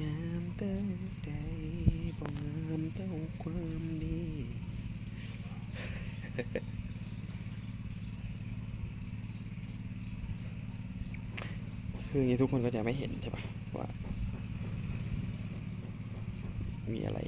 งามเต้าใดบ่งามเต้าความดีคืออย่างนี้ทุกคนก็จะไม่เห็นใช่ปะว่า มีอะไร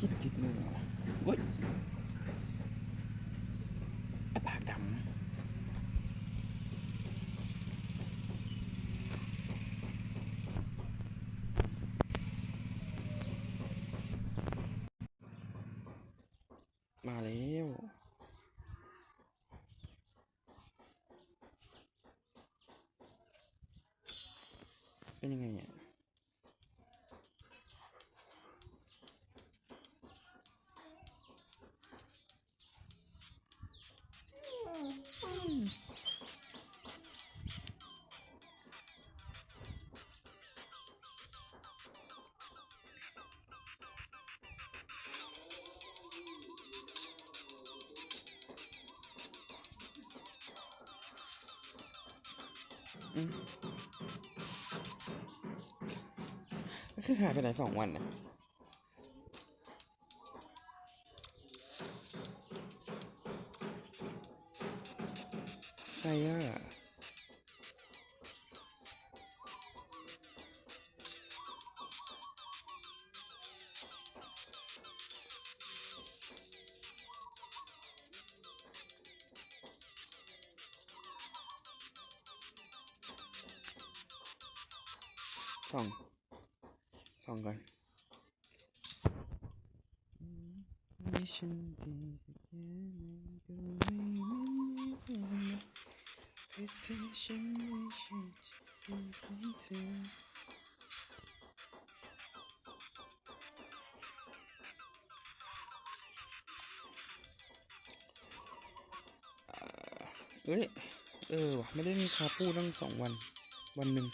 จิบจิบมือวะเว้ยไอ้ปากดำ มาแล้ว เป็นยังไงอะอืมก็ คือหายไปไหนสองวันนะใครอะสอง ส่องก่อนไม่ฉันดีสักแค่ไหนก็ไม่มีคนมาเพื่อเธอฉันไม่ใช่จะเป็นของเธออ่าเอ้ย เออวะไม่ได้มีคาปูตั้งสองวัน วันหนึ่ง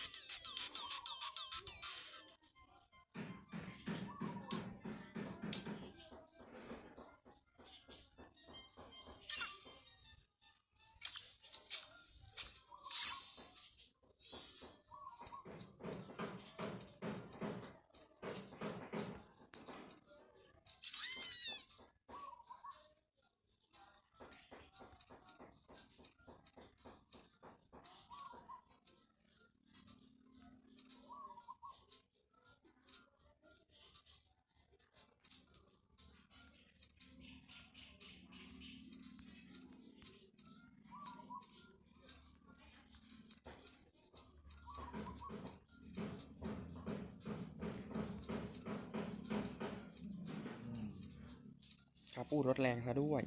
คาปูรถแรงซะด้วย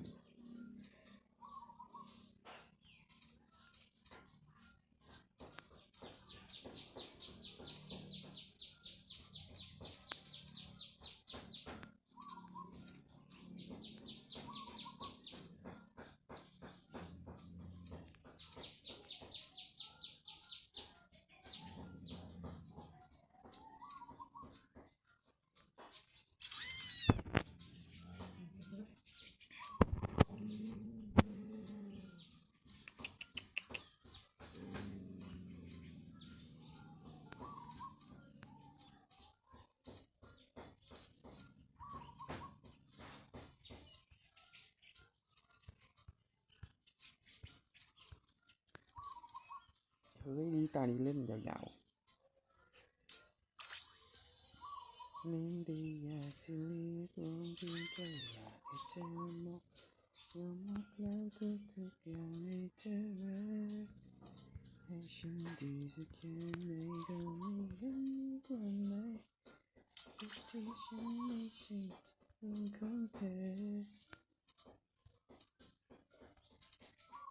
ฮ้ยนี่ตานี้เล่นยาวๆไม่ได้อยากจะเรียกร้องเพียงแค่อยากให้เธอมองว่าหมดแล้วทุกๆอย่างให้เธอรักให้ฉันดีสักแค่ไหนก็ไม่เห็นมีความหมายที่ฉันไม่ใช่เรื่องของเธอ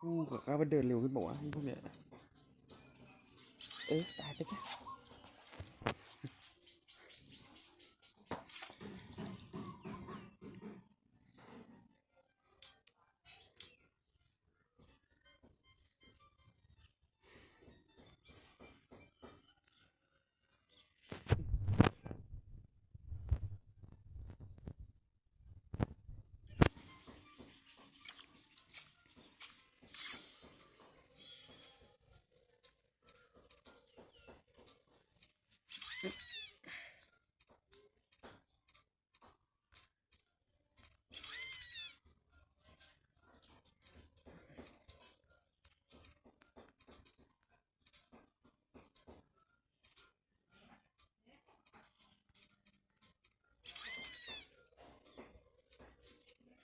อู้กับข้าไปเดินเร็วขึ้นบอกว่าวะพวกเนี้ย เออต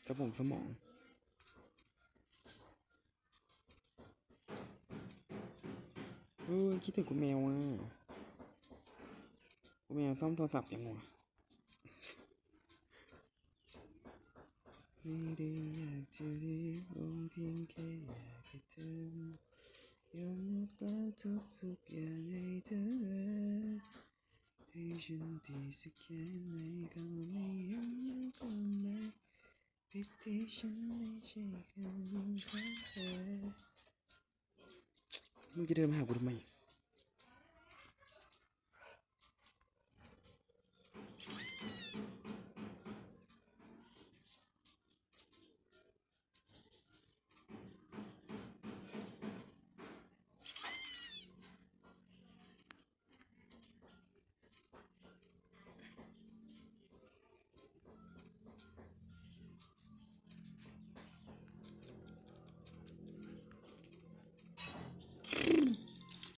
สมองสมอง เออคิดถึงกูแมวอะกูแมวซ่อมโทรศัพท์ยังวะไม่ได้อยากจะรียกร้องเพียงแค่อยากให้เธอยอมรับแล้วทุกๆอย่างให้เธอรักให้ฉันดีสักแค่ไหนก็ไม่ยังไม่ก็ไม่ ผิดที่ฉันไม่ใช่คนยิงของเธอมึงจะเดินมาหากูทำไม